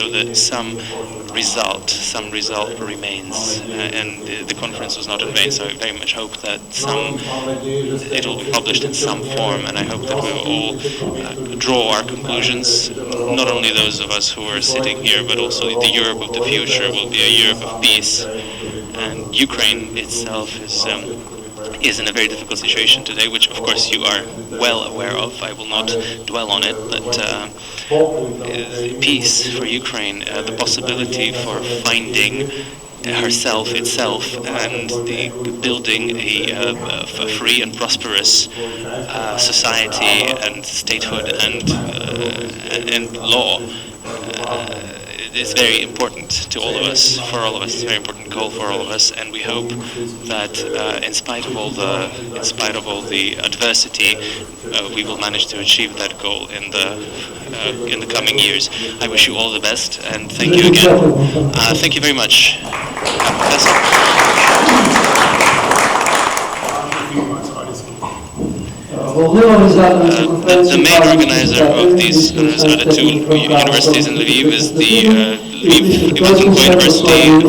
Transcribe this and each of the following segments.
so that some result, some result remains, uh, and the, the conference was not in vain. So I very much hope that some it will be published in some form, and I hope that we will all uh, draw our conclusions. Not only those of us who are sitting here, but also the Europe of the future will be a Europe of peace, and Ukraine itself is. Um, is in a very difficult situation today, which of course you are well aware of. I will not dwell on it, but uh, uh, peace for Ukraine, uh, the possibility for finding herself itself and the building a, uh, a free and prosperous uh, society and statehood and uh, and, and law uh, is very important to all of us for all of us it's a very important goal for all of us and we hope that uh, in spite of all the in spite of all the adversity uh, we will manage to achieve that goal in the uh, in the coming years. I wish you all the best and thank you again. Uh, thank you very much the main organizer of these uh, two universities in Lviv is the uh, University and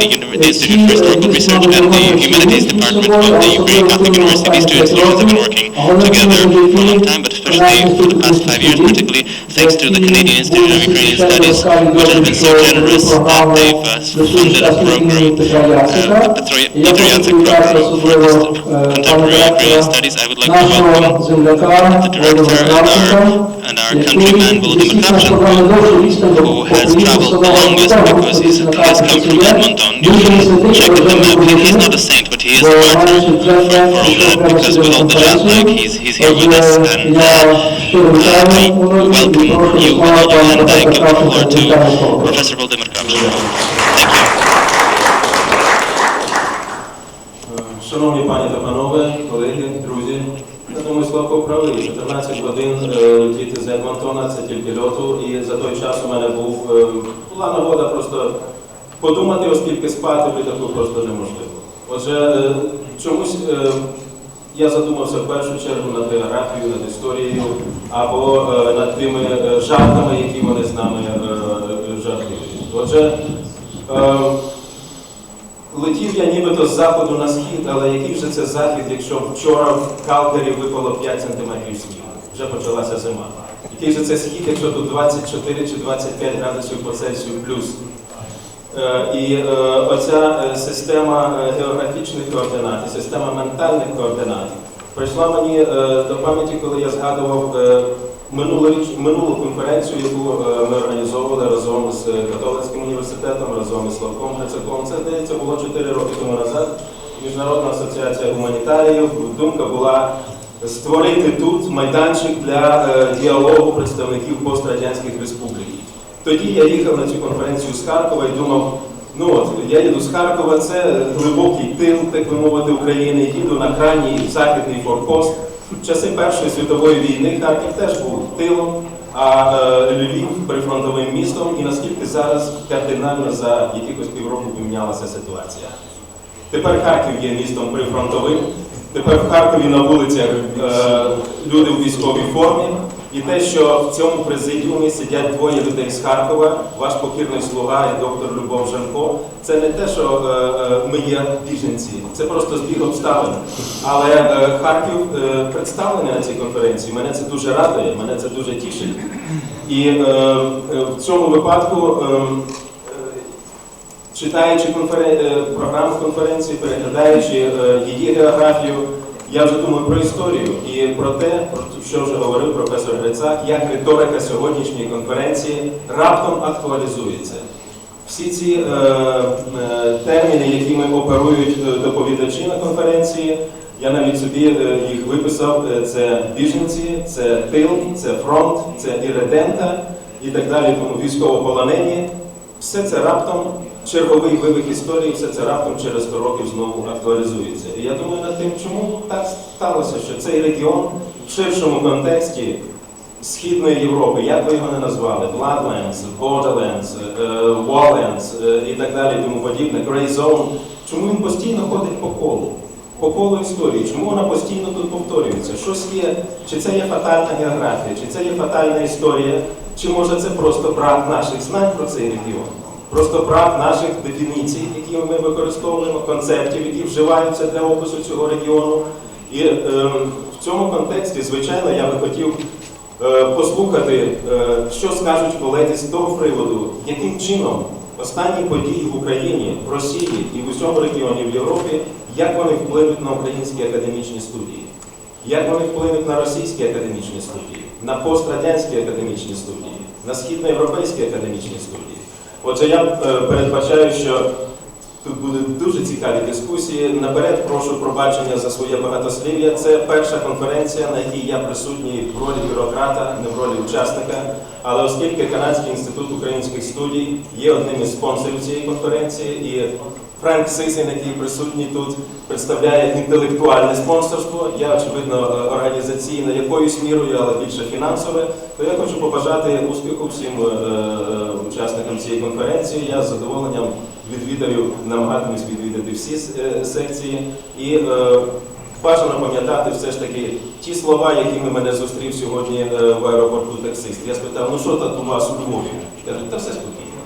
the University for Historical Research and the Humanities Department of the Ukraine Catholic University students have been working together for a long time, but especially for the past five years, particularly thanks to the Canadian Institute of Ukrainian Studies, which has been so generous that they've uh, funded a program, uh, the Patriotic program for contemporary Ukrainian studies. I would like to welcome the director of our and our countryman Volodymyr Kravchenko, who has traveled the longest because he's, he has come from Edmonton. You can check the map. He, he's not a saint, but he is a martyr for, for all that because with all the jet lag, he's, he's here with us. And uh, uh, I welcome you all and I give the floor to Professor Volodymyr Kravchenko. Thank you. Шановні пані та панове, колеги, друзі, я думаю, Славко правий. 14 годин е, летіти з Едмонтона, це тільки льоту, і за той час у мене був, е, була нагода просто подумати, оскільки спати би таку просто неможливо. Отже, е, чомусь я задумався в першу чергу над географією, над історією або над тими жартами, які вони з нами жартують. Отже, Летів я нібито з заходу на схід, але який же це захід, якщо вчора в Калгарі випало 5 сантиметрів снігу? Вже почалася зима. Який же це схід, якщо тут 24 чи 25 градусів по Цельсію плюс? Е, І е, оця е, система географічних координат, система ментальних координат прийшла мені до пам'яті, коли я згадував минулоріч, минулу конференцію, яку е, ми організовували разом з католицьким університетом, разом із Славком Грицаком. Це здається було 4 роки тому назад. Міжнародна асоціація гуманітаріїв. Думка була створити тут майданчик для е, діалогу представників пострадянських республік. Тоді я їхав на цю конференцію з Харкова і думав, ну от я їду з Харкова, це глибокий тил, так би мовити, України, їду на крайній західний форпост. В часи Першої світової війни Харків теж був тилом, а е, Львів прифронтовим містом, і наскільки зараз кардинально за якихось півроку помінялася ситуація. Тепер Харків є містом прифронтовим. Тепер в Харкові на вулицях е, люди у військовій формі. І те, що в цьому президіумі сидять двоє людей з Харкова, ваш покірний слуга і доктор Любов Жанко, це не те, що е, е, ми є біженці, це просто збіг обставин. Але е, Харків представлений на цій конференції. Мене це дуже радує, мене це дуже тішить. І в цьому випадку. Читаючи конферен... програму конференції, переглядаючи її географію, я вже думаю про історію і про те, що вже говорив професор Грицак, як риторика сьогоднішньої конференції раптом актуалізується. Всі ці е, е, терміни, якими оперують е, доповідачі на конференції, я навіть собі е, їх виписав. Е, Це біженці, це тил, це фронт, це іредента і так далі, тому військовополонені. Все це раптом черговий вивих історії, все це раптом через 100 років знову актуалізується. І я думаю над тим, чому так сталося, що цей регіон в ширшому контексті Східної Європи, як ви його не назвали, Bloodlands, Borderlands, е, е, і так далі, тому подібне, Grey Zone, чому він постійно ходить по колу? По колу історії, чому вона постійно тут повторюється? Щось є, чи це є фатальна географія, чи це є фатальна історія, Чи може це просто брак наших знань про цей регіон? Просто брак наших дефініцій, які ми використовуємо, концептів, які вживаються для опису цього регіону. І ем, в цьому контексті, звичайно, я би хотів е, послухати, е, що скажуть колеги з того приводу, яким чином останні події в Україні, в Росії і в усьому регіоні в Європі, як вони впливуть на українські академічні студії, як вони вплинуть на російські академічні студії, на пострадянські академічні студії, на східноєвропейські академічні студії. Отже, я е, передбачаю, що Тут будуть дуже цікаві дискусії. Наперед прошу пробачення за своє багатослів'я. Це перша конференція, на якій я присутній в ролі бюрократа, не в ролі учасника. Але оскільки Канадський інститут українських студій є одним із спонсорів цієї конференції, і Френк Сисін, який присутній тут, представляє інтелектуальне спонсорство. Я, очевидно, е, організаційне якоюсь мірою, але більше фінансове. То я хочу побажати успіху всім е, е, учасникам цієї конференції. Я з задоволенням відвідаю, намагатимусь відвідати всі секції. І бажано пам'ятати все ж таки ті слова, якими мене зустрів сьогодні в аеропорту таксист. Я спитав, ну що тут у вас у Львові? Кажуть, та все спокійно.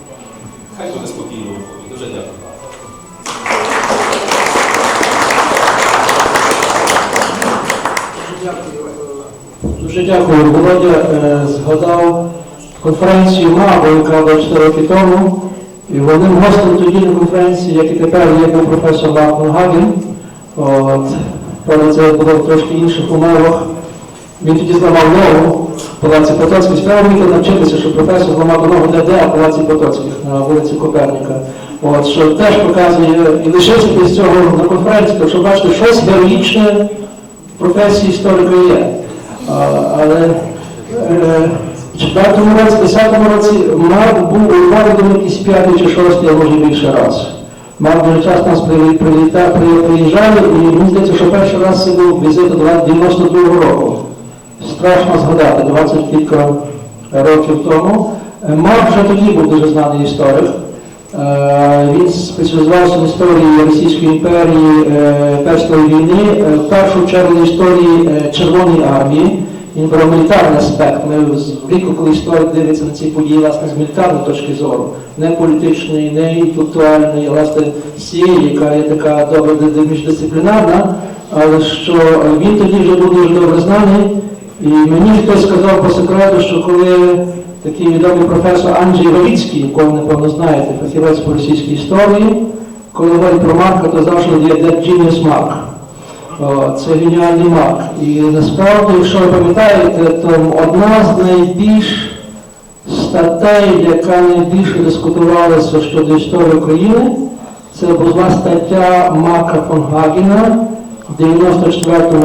Хай буде спокійно у Львові. Дуже дякую. Дуже дякую. Володя е, згадав конференцію МАБО, яка була 4 роки тому. І головним гостем тоді на конференції, як і тепер, є був професор Марк. От, правда, це було в трошки інших умовах. Він тоді зламав ногу Палаці Потоцьких. Справа мені навчитися, що професор зламав ногу де а Палаці Потоцьких на вулиці Коперника. От, що теж показує, і лишився після цього на конференції, так що бачите, щось героїчне в професії історика є. Але е, в четвертому році, десятому році Марк був у якийсь п'ятий чи шостий, а може більше раз. Марк дуже часто нас приїжджали, і мені здається, що перший раз це був візит 92-го року. Страшно згадати, 20 кілька років тому. Е, Марк вже тоді був дуже знаний історик. Е, Він спеціалізувався в історії Російської імперії е, Перської війни, е, в першу чергу історії Червоної армії. Він брав мілітарний аспект. Ми з віку, коли історик дивиться на ці події, власне, з мілітарної точки зору, не політичної, не інтелектуальної, власне цієї, яка є така добре ди- міждисциплінарна, але що він тоді вже був дуже добре знаний. І мені хтось сказав по секрету, що коли такий відомий професор Анджій Ровіцький, якого напевно знаєте, фахівець по російській історії, коли говорить про Марка, то завжди є «That genius Mark». Це геніальний Марк. І насправді, якщо ви пам'ятаєте, то одна з найбільш статей, яка найбільше дискутувалася щодо історії України, це була стаття Марка фон Гагена в 94